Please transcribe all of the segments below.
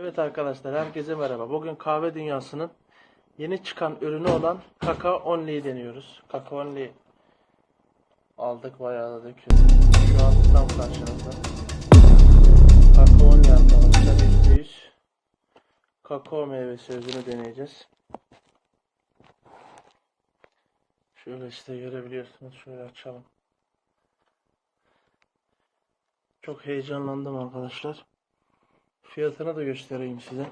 Evet arkadaşlar herkese merhaba. Bugün kahve dünyasının yeni çıkan ürünü olan Kaka Only'yi deniyoruz. Kaka Only aldık bayağı da döküyoruz. Şu an tam karşınızda. Kaka Only arkadaşlar %100 kakao meyvesi özünü deneyeceğiz. Şöyle işte görebiliyorsunuz. Şöyle açalım. Çok heyecanlandım arkadaşlar. Fiyatını da göstereyim size.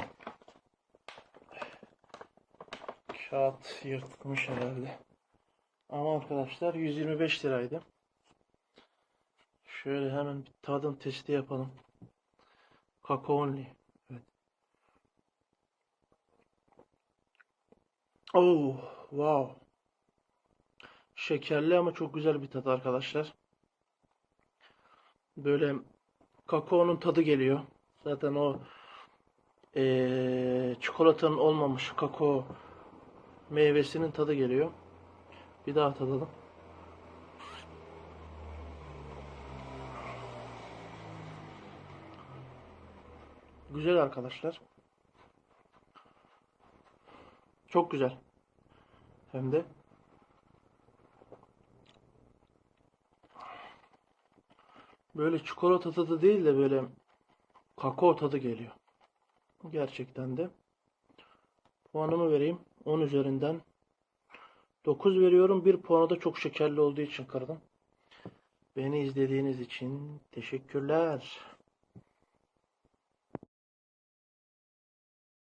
Kağıt yırtılmış herhalde. Ama arkadaşlar 125 liraydı. Şöyle hemen bir tadım testi yapalım. Kakao only. Evet. Oh, wow. Şekerli ama çok güzel bir tadı arkadaşlar. Böyle kakaonun tadı geliyor. Zaten o eee, çikolatanın olmamış kakao meyvesinin tadı geliyor. Bir daha tadalım. Güzel arkadaşlar. Çok güzel. Hem de böyle çikolata tadı değil de böyle kakao tadı geliyor. Gerçekten de. Puanımı vereyim. 10 üzerinden 9 veriyorum. Bir puanı da çok şekerli olduğu için kırdım. Beni izlediğiniz için teşekkürler.